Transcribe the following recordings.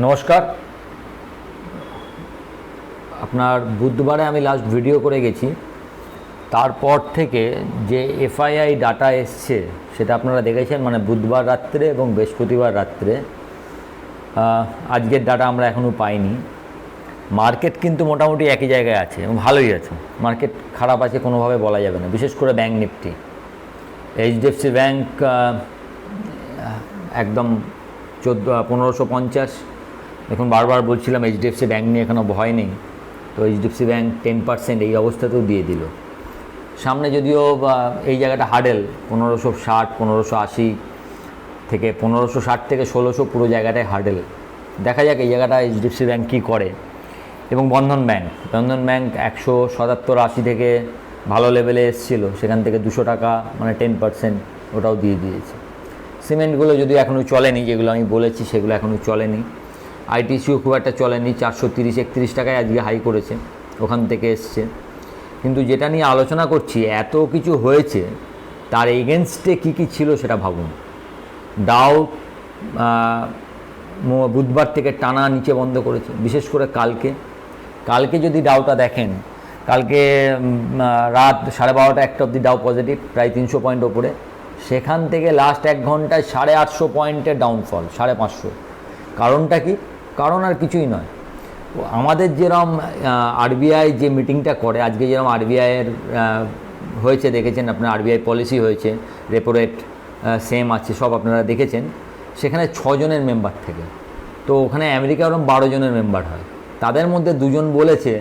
নমস্কার। আপনার বুধবারে আমি লাস্ট ভিডিও করে গেছি। তারপর থেকে যে এফআইআই ডাটা এসছে, সেটা আপনারা দেখেছেন মানে বুধবার রাত্রে এবং বৃহস্পতিবার রাত্রে। আজকের ডাটা আমরা এখনও পাইনি। মার্কেট কিন্তু মোটামুটি একই জায়গায় আছে, এবং ভালোই আছে। মার্কেট খারাপ আছে কোনোভাবে বলা যাবে না, বিশেষ করে ব্যাঙ্ক নিফটি এইচডিএফসি ব্যাঙ্ক একদম চোদ্দ, পনেরোশো পঞ্চাশ। এখন বারবার বলছিলাম এইচডিএফসি ব্যাঙ্ক নিয়ে এখনও ভয় নেই। তো এইচডিএফসি ব্যাঙ্ক টেন পার্সেন্ট এই অবস্থাতেও দিয়ে দিল। সামনে যদিও এই জায়গাটা হার্ডেল পনেরোশো ষাট, পনেরোশো আশি থেকে, পনেরোশো ষাট থেকে ষোলোশো পুরো জায়গাটায় হার্ডেল দেখা যাক এই জায়গাটা এইচডিএফসি ব্যাঙ্ক কী করে। এবং বন্ধন ব্যাঙ্ক বন্ধন ব্যাঙ্ক একশো সাতাত্তর আশি থেকে ভালো লেভেলে এসেছিল। সেখান থেকে দুশো টাকা মানে টেন পার্সেন্ট ওটাও দিয়ে দিয়েছে। সিমেন্টগুলো যদিও এখনও চলেনি, যেগুলো আমি বলেছি সেগুলো এখনও চলেনি। আইটিসিও খুব একটা চলেনি, চারশো তিরিশ, একত্রিশ টাকায় আজকে হাই করেছে, ওখান থেকে এসছে। কিন্তু যেটা নিয়ে আলোচনা করছি, এত কিছু হয়েছে, তার এগেনস্টে কী কী ছিল সেটা ভাবুন। ডাও বুধবার থেকে টানা নিচে বন্ধ করেছে, বিশেষ করে কালকে। কালকে যদি ডাউটা দেখেন, কালকে রাত সাড়ে বারোটা একটা অবধি ডাউ পজিটিভ প্রায় তিনশো পয়েন্ট ওপরে। সেখান থেকে লাস্ট এক ঘন্টায় সাড়ে আটশো পয়েন্টের ডাউনফল সাড়ে পাঁচশো। কারণটা কি? কারণ আর কিছুই নয়। আমাদের যেরম আরবিআই যে মিটিংটা করে, আজকে যেরকম আরবিআইয়ের হয়েছে, দেখেছেন আপনার আরবিআই পলিসি হয়েছে রেপো রেট সেম আছে, সব আপনারা দেখেছেন, সেখানে ছজনের মেম্বার থেকে। তো ওখানে আমেরিকা ওরকম বারো জনের মেম্বার হয়। তাদের মধ্যে দুজন বলেছে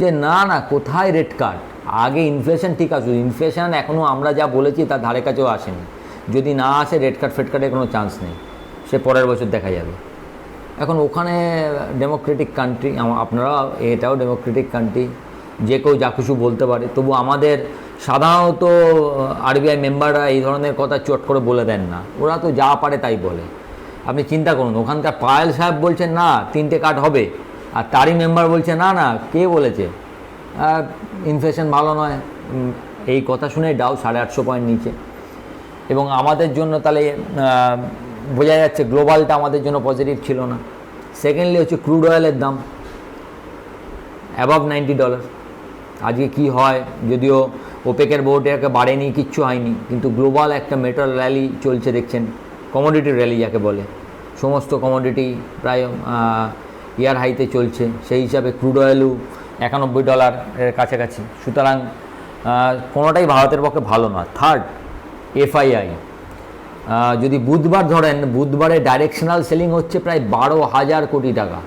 যে, না না, কোথায় রেট কাট আগে ইনফ্লেশন ঠিক আছে ইনফ্লেশন এখনও আমরা যা বলেছি, তার ধারে কাছেও আসেনি। যদি না আসে রেট কাট ফেট কাটের কোনো চান্স নেই। সে পরের বছর দেখা যাবে। এখন ওখানে ডেমোক্রেটিক কান্ট্রি আপনারা এটাও ডেমোক্রেটিক কান্ট্রি যে কেউ যা কিছু বলতে পারে। তবু আমাদের সাধারণত আরবিআই মেম্বাররা এই ধরনের কথা চট করে বলে দেন না। ওরা তো যা পারে তাই বলে। আপনি চিন্তা করুন, ওখানকার পায়েল সাহেব বলছেন, না, তিনটে কাট হবে। আর তারই মেম্বার বলছে, না না, কে বলেছে? ইনফ্লেশন ভালো নয়। এই কথা শুনে ডাউ সাড়ে আটশো পয়েন্ট নিচে। এবং আমাদের জন্য তাহলে বোঝা যাচ্ছে গ্লোবালটা আমাদের জন্য পজিটিভ ছিল না। সেকেন্ডলি হচ্ছে ক্রুড অয়েলের দাম অ্যাবাভ নাইনটি ডলার আজকে কি হয়? যদিও ওপেকের বোর্ড এটাকে বাড়েনি, কিচ্ছু হয়নি, কিন্তু গ্লোবাল একটা মেটাল র্যালি চলছে দেখছেন। কমোডিটি র্যালি যাকে বলে। সমস্ত কমোডিটি প্রায় ইয়ার হাইতে চলছে। সেই হিসাবে ক্রুড অয়েলও একানব্বই ডলার এর কাছাকাছি। সুতরাং কোনোটাই ভারতের পক্ষে ভালো না থার্ড এফআইআই যদি বুধবার ধরেন, বুধবারে ডাইরেকশনাল সেলিং হচ্ছে প্রায় বারো হাজার কোটি টাকা।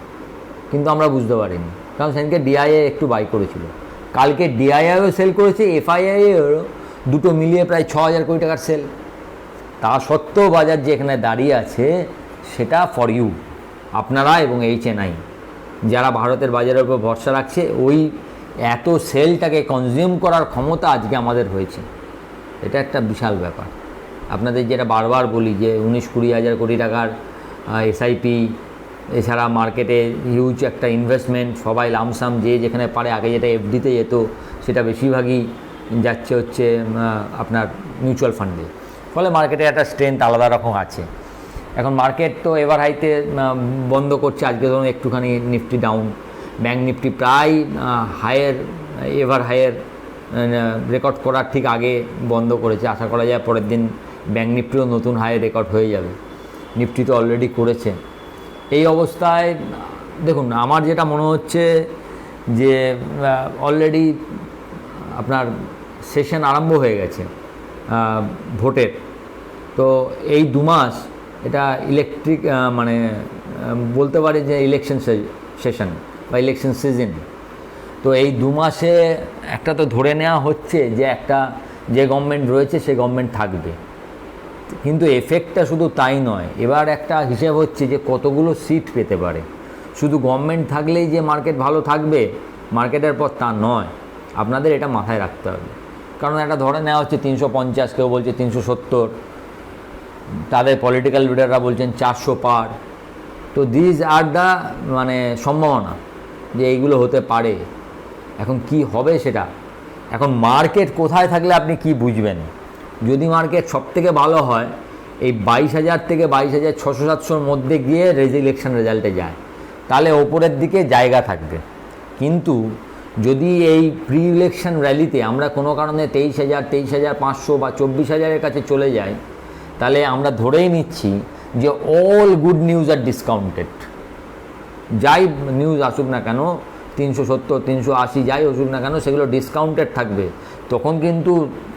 কিন্তু আমরা বুঝতে পারিনি। কারণ সেদিনকে ডিআইএ একটু বাই করেছিল। কালকে ডিআইআইও সেল করেছে এফআইআইও দুটো মিলিয়ে প্রায় ছ হাজার কোটি টাকার সেল তা সত্ত্বেও বাজার যে এখানে দাঁড়িয়ে আছে, সেটা ফর ইউ আপনারা এবং এইচ এনআই যারা ভারতের বাজারের উপর ভরসা রাখছে, ওই এত সেলটাকে কনজিউম করার ক্ষমতা আজকে আমাদের হয়েছে। এটা একটা বিশাল ব্যাপার। আপনাদের যেটা বারবার বলি যে উনিশ কুড়ি হাজার কোটি টাকার এসআইপি এছাড়া মার্কেটে হিউজ একটা ইনভেস্টমেন্ট সবাই লামসাম যে যেখানে পারে, আগে যেটা এফডিতে যেত, সেটা বেশিরভাগই যাচ্ছে হচ্ছে আপনার মিউচুয়াল ফান্ডে ফলে মার্কেটে একটা স্ট্রেংথ আলাদা রকম আছে। এখন মার্কেট তো এবার হাইতে বন্ধ করছে, আজকে ধরুন একটুখানি নিফটি ডাউন ব্যাঙ্ক নিফটি প্রায় হায়ার এভার হায়ার রেকর্ড করার ঠিক আগে বন্ধ করেছে। আশা করা যায় পরের দিন ব্যাঙ্ক নিফটিও নতুন হাই রেকর্ড হয়ে যাবে। নিফটি তো অলরেডি করেছে। এই অবস্থায়, দেখুন, আমার যেটা মনে হচ্ছে যে অলরেডি আপনার সেশন আরম্ভ হয়ে গেছে ভোটের। তো এই দু মাস এটা ইলেকট্রিক মানে বলতে পারে যে ইলেকশন সেশন বা ইলেকশন সিজন তো এই দু মাসে একটা তো ধরে নেওয়া হচ্ছে যে একটা যে গভর্নমেন্ট রয়েছে, সে গভর্নমেন্ট থাকবে। কিন্তু এফেক্টটা শুধু তাই নয়। এবার একটা হিসেব হচ্ছে যে কতগুলো সিট পেতে পারে। শুধু গভর্নমেন্ট থাকলেই যে মার্কেট ভালো থাকবে মার্কেটের পর তা নয়। আপনাদের এটা মাথায় রাখতে হবে। কারণ একটা ধরে নেওয়া হচ্ছে তিনশো পঞ্চাশ, কেউ বলছে তিনশো সত্তর। তাদের পলিটিক্যাল লিডাররা বলছেন চারশো পার। তো দিজ আর দ্য মানে সম্ভাবনা যে এইগুলো হতে পারে। এখন কি হবে সেটা? এখন মার্কেট কোথায় থাকলে আপনি কি বুঝবেন? যদি মার্কেট সব থেকে ভালো হয়, এই বাইশ হাজার থেকে বাইশ হাজার ছশো সাতশোর মধ্যে গিয়ে ইলেকশন রেজাল্টে যায়। তাহলে ওপরের দিকে জায়গা থাকবে। কিন্তু যদি এই প্রি ইলেকশন র্যালিতে আমরা কোনো কারণে তেইশ হাজার তেইশ হাজার পাঁচশো বা চব্বিশ হাজারের কাছে চলে যাই, তাহলে আমরা ধরেই নিচ্ছি যে all good news are discounted যাই নিউজ আসুক না কেন তিনশো সত্তর, তিনশো আশি যাই ওষুধ না কেন, সেগুলো ডিসকাউন্টেড থাকবে। তখন কিন্তু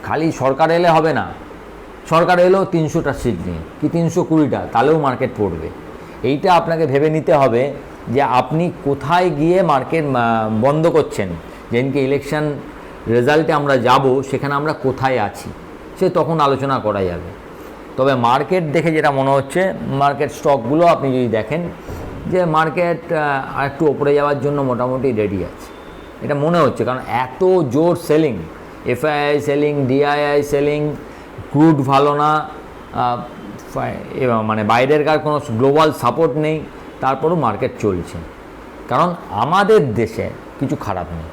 খালি সরকার এলে হবে না। সরকার এলেও তিনশোটা সিট নিয়ে। কি তিনশো কুড়িটা? তাহলেও মার্কেট পড়বে। এইটা আপনাকে ভেবে নিতে হবে যে আপনি কোথায় গিয়ে মার্কেট বন্ধ করছেন। যেদিনকে ইলেকশন রেজাল্টে আমরা যাব, সেখানে আমরা কোথায় আছি? সে তখন আলোচনা করা যাবে। তবে মার্কেট দেখে যেটা মনে হচ্ছে মার্কেট স্টকগুলো আপনি যদি দেখেন যে মার্কেট আর একটু ওপরে যাওয়ার জন্য মোটামুটি রেডি আছে। এটা মনে হচ্ছে, কারণ এত জোর selling FII selling DII selling crude ভালো না মানে বাইরের কার কোনো গ্লোবাল সাপোর্ট নেই, তারপরও মার্কেট চলছে। কারণ আমাদের দেশে কিছু খারাপ নেই।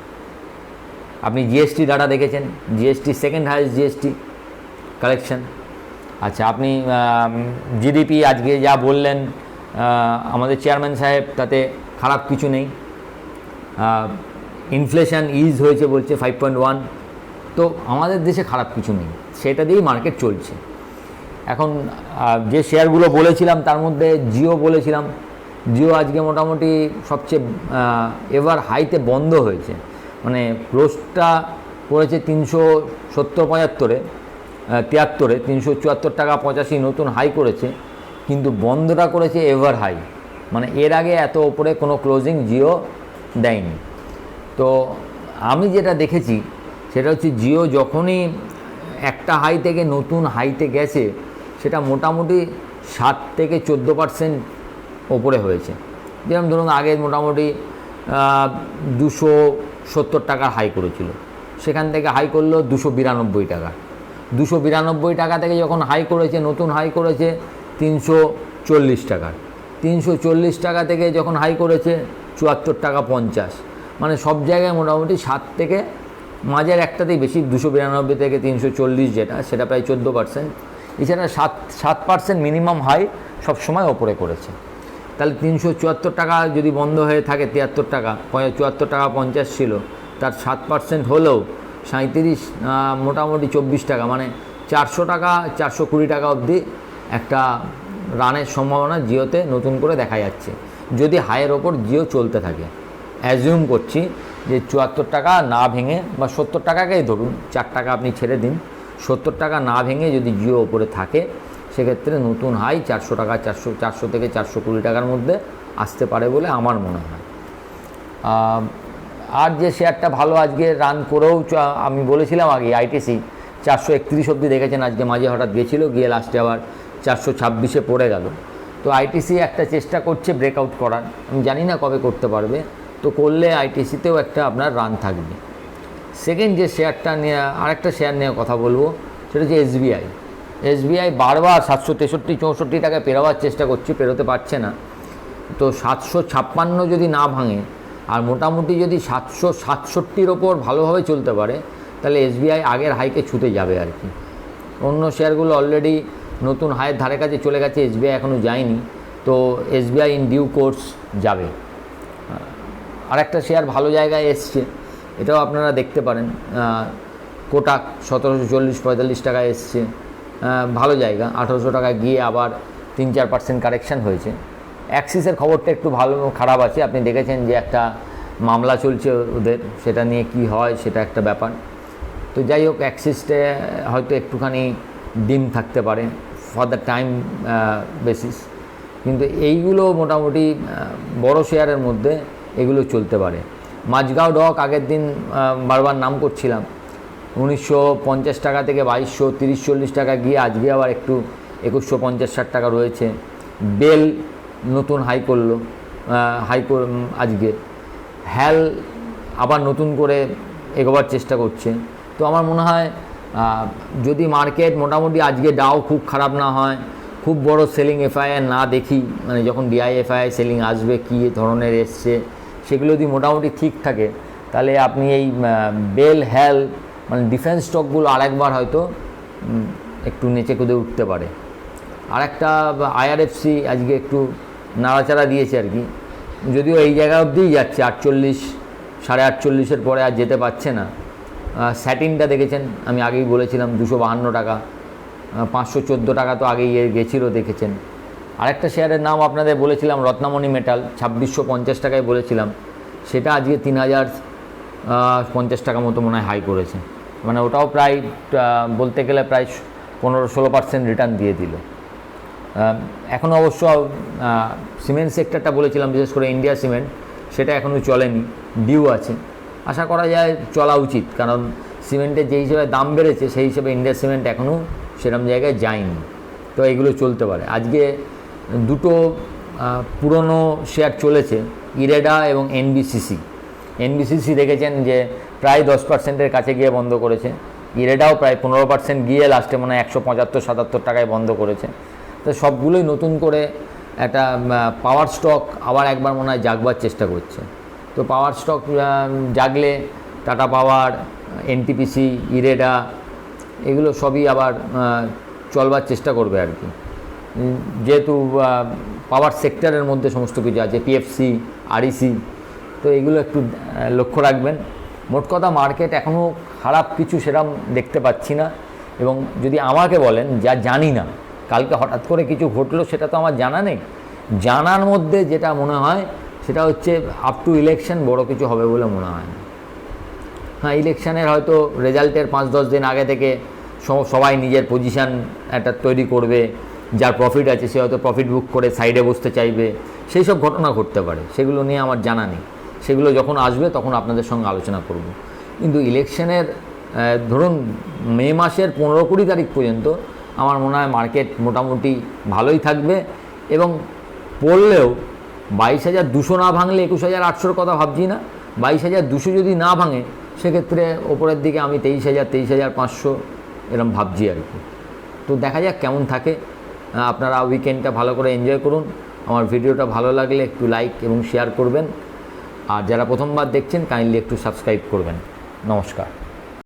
আপনি জিএসটি ডাটা দেখেছেন? GST second highest GST collection আচ্ছা আপনি জিডিপি আজকে যা বললেন আমাদের চেয়ারম্যান সাহেব তাতে খারাপ কিছু নেই। ইনফ্লেশন ইজ হয়েছে বলছে ফাইভ পয়েন্ট ওয়ান তো আমাদের দেশে খারাপ কিছু নেই। সেটা দিয়েই মার্কেট চলছে। এখন যে শেয়ারগুলো বলেছিলাম, তার মধ্যে জিও বলেছিলাম। জিও আজকে মোটামুটি সবচেয়ে এবার হাইতে বন্ধ হয়েছে। মানে ক্লোজটা করেছে তিনশো সত্তর পঁচাত্তরে তিয়াত্তরে। তিনশো চুয়াত্তর টাকা পঁচাশি নতুন হাই করেছে। কিন্তু বন্ধটা করেছে এভার হাই। মানে এর আগে এত ওপরে কোনো ক্লোজিং জিও দেয়নি। তো আমি যেটা দেখেছি, সেটা হচ্ছে জিও যখনই একটা হাই থেকে নতুন হাইতে গেছে, সেটা মোটামুটি সাত থেকে চোদ্দ পার্সেন্ট ওপরে হয়েছে। যেরকম ধরুন আগে মোটামুটি দুশো সত্তর টাকার হাই করেছিল। সেখান থেকে হাই করল দুশো বিরানব্বই টাকা। দুশো বিরানব্বই টাকা থেকে যখন হাই করেছে, নতুন হাই করেছে তিনশো চল্লিশ টাকার তিনশো চল্লিশ টাকা থেকে যখন হাই করেছে, চুয়াত্তর টাকা পঞ্চাশ। মানে সব জায়গায় মোটামুটি সাত থেকে, মাঝের একটাতেই বেশি, দুশো বিরানব্বই থেকে তিনশো চল্লিশ যেটা, সেটা প্রায় চোদ্দ পার্সেন্ট এছাড়া সাত সাত পার্সেন্ট মিনিমাম হাই সবসময় ওপরে করেছে। তাহলে তিনশো চুয়াত্তর টাকা যদি বন্ধ হয়ে থাকে, তিয়াত্তর টাকা চুয়াত্তর টাকা পঞ্চাশ ছিল, তার সাত পার্সেন্ট হলেও সাঁত্রিশ মোটামুটি চব্বিশ টাকা। মানে চারশো টাকা, চারশো কুড়ি টাকা অবধি একটা রানের সম্ভাবনা জিওতে নতুন করে দেখা যাচ্ছে। যদি হায়ের ওপর জিও চলতে থাকে। অ্যাজিউম করছি যে চুয়াত্তর টাকা না ভেঙে বা সত্তর টাকাকেই ধরুন, চার টাকা আপনি ছেড়ে দিন, সত্তর টাকা না ভেঙে যদি জিও ওপরে থাকে, সেক্ষেত্রে নতুন হাই চারশো টাকা, চারশো চারশো থেকে চারশো কুড়ি টাকার মধ্যে আসতে পারে বলে আমার মনে হয়। আর যে শেয়ারটা ভালো আজকে রান করেও আমি বলেছিলাম আগে, আইটিসি, চারশো একত্রিশ অব্দি দেখেছেন আজকে মাঝে হঠাৎ গেছিল, গিয়ে লাস্টে আবার চারশো ছাব্বিশে পড়ে গেল। তো আইটিসি একটা চেষ্টা করছে ব্রেকআউট করার। আমি জানি না কবে করতে পারবে। তো করলে আইটিসিতেও একটা আপনার রান থাকবে। সেকেন্ড যে শেয়ারটা নিয়ে, আরেকটা শেয়ার নিয়ে কথা বলব, সেটা হচ্ছে এসবিআই এসবিআই বারবার সাতশো তেষট্টি, চৌষট্টি টাকা পেরোবার চেষ্টা করছে, পেরোতে পারছে না। তো সাতশো ছাপ্পান্ন যদি না ভাঙে, আর মোটামুটি যদি সাতশো সাতষট্টির ওপর ভালোভাবে চলতে পারে, তাহলে এসবিআই আগের হাইকে ছুটে যাবে আর কি। অন্য শেয়ারগুলো অলরেডি নতুন হায়ের ধারে কাছে চলে গেছে, এসবিআই এখনও যায়নি। তো এসবিআই ইন ডিউ কোর্স যাবে। আর একটা শেয়ার ভালো জায়গায় এসছে, এটাও আপনারা দেখতে পারেন। কোটাক সতেরোশো চল্লিশ পঁয়তাল্লিশ টাকায় এসছে। ভালো জায়গা, আঠেরোশো টাকা গিয়ে আবার তিন চার পার্সেন্ট কারেকশান হয়েছে। অ্যাক্সিসের খবরটা একটু ভালো খারাপ আছে। আপনি দেখেছেন যে একটা মামলা চলছে ওদের, সেটা নিয়ে কি হয় সেটা একটা ব্যাপার। তো যাই হোক অ্যাক্সিসটা হয়তো একটুখানি ডিম থাকতে পারে। ফর দ্য টাইম বেসিস কিন্তু এইগুলো মোটামুটি বড় শেয়ারের মধ্যে এগুলো চলতে পারে। মাঝগাঁও ডক আগের দিন বারবার নাম করছিলাম। উনিশশো পঞ্চাশ টাকা থেকে বাইশশো তিরিশ চল্লিশ টাকা গিয়ে আজকে আবার একটু একুশশো পঞ্চাশ ষাট টাকা রয়েছে। বেল নতুন হাই করল হাই আজকে। হ্যাল আবার নতুন করে এগোবার চেষ্টা করছে। তো আমার মনে হয় যদি মার্কেট মোটামুটি আজকে ডাও খুব খারাপ না হয়, খুব বড় সেলিং এফআইআর না দেখি মানে যখন ডিআই এফআইআই সেলিং আসবে, কী ধরনের এসছে, সেগুলো যদি মোটামুটি ঠিক থাকে, তাহলে আপনি এই বেল হ্যাল মানে ডিফেন্স স্টকগুলো আরেকবার হয়তো একটু নেচে কুদে উঠতে পারে। আর একটা আইআরএফসি আজকে একটু নাড়াচাড়া দিয়েছে আর কি। যদিও এই জায়গা অবধিই যাচ্ছে, আটচল্লিশ, সাড়ে আটচল্লিশের পরে আর যেতে পারছে না। স্যাটিনটা দেখেছেন? আমি আগেই বলেছিলাম, দুশো বাহান্ন টাকা। পাঁচশো চোদ্দ টাকা তো আগেই গেছিল দেখেছেন। আরেকটা শেয়ারের নাম আপনাদের বলেছিলাম, রত্নামণি মেটাল ছাব্বিশশো পঞ্চাশ টাকায় বলেছিলাম। সেটা আজকে তিন হাজার পঞ্চাশ টাকা মতো মনে হয় হাই করেছে। মানে ওটাও প্রায় বলতে গেলে প্রায় পনেরো ষোলো পার্সেন্ট রিটার্ন দিয়ে দিল। এখন অবশ্য সিমেন্ট সেক্টরটা বলেছিলাম, বিশেষ করে ইন্ডিয়া সিমেন্ট সেটা এখনও চলেনি ডিউ আছে। আশা করা যায় চলা উচিত। কারণ সিমেন্টের যে হিসেবে দাম বেড়েছে, সেই হিসেবে ইন্ডিয়া সিমেন্ট এখনও সেরকম জায়গায় যায়নি। তো এগুলো চলতে পারে। আজকে দুটো পুরনো শেয়ার চলেছে, ইরেডা এবং এনবিসিসি। এনবিসিসি দেখেছেন যে প্রায় দশ পার্সেন্টের কাছে গিয়ে বন্ধ করেছে। ইরেডাও প্রায় পনেরো পার্সেন্ট গিয়ে লাস্টে মনে হয় একশো পঁচাত্তর, সাতাত্তর টাকায় বন্ধ করেছে। তো সবগুলোই নতুন করে একটা পাওয়ার স্টক আবার একবার মনে হয় জাগবার চেষ্টা করছে। তো পাওয়ার স্টক জাগলে টাটা পাওয়ার এনটিপিসি ইরেডা এগুলো সবই আবার চলবার চেষ্টা করবে আর কি। যেহেতু পাওয়ার সেক্টরের মধ্যে সমস্ত কিছু আছে পিএফসি আরইসি তো এগুলো একটু লক্ষ্য রাখবেন। মোট কথা মার্কেট এখনও খারাপ কিছু সেরকম দেখতে পাচ্ছি না এবং যদি আমাকে বলেন, যা জানি না, কালকে হঠাৎ করে কিছু ঘটলো সেটা তো আমার জানা নেই। জানার মধ্যে যেটা মনে হয় সেটা হচ্ছে আপ টু ইলেকশন বড় কিছু হবে বলে মনে হয় না। হ্যাঁ ইলেকশনের হয়তো রেজাল্টের পাঁচ দশ দিন আগে থেকে সবাই নিজের পজিশান একটা তৈরি করবে, যার প্রফিট আছে সে হয়তো প্রফিট বুক করে সাইডে বসতে চাইবে। সেই সব ঘটনা ঘটতে পারে, সেগুলো নিয়ে আমার জানা নেই। সেগুলো যখন আসবে তখন আপনাদের সঙ্গে আলোচনা করব। কিন্তু ইলেকশনের ধরুন মে মাসের পনেরো কুড়ি তারিখ পর্যন্ত আমার মনে হয় মার্কেট মোটামুটি ভালোই থাকবে এবং পড়লেও বাইশ হাজার দুশো না ভাঙলে একুশ হাজার আটশোর কথা ভাবছি না। বাইশ হাজার দুশো যদি না ভাঙে, সেক্ষেত্রে ওপরের দিকে আমি তেইশ হাজার তেইশ হাজার পাঁচশো এরম ভাবছি আর কি। তো দেখা যাক কেমন থাকে। আপনারা উইকেন্ডটা ভালো করে এনজয় করুন। আমার ভিডিওটা ভালো লাগলে একটু লাইক এবং শেয়ার করবেন। আর যারা প্রথমবার দেখছেন কাইন্ডলি একটু সাবস্ক্রাইব করবেন। নমস্কার।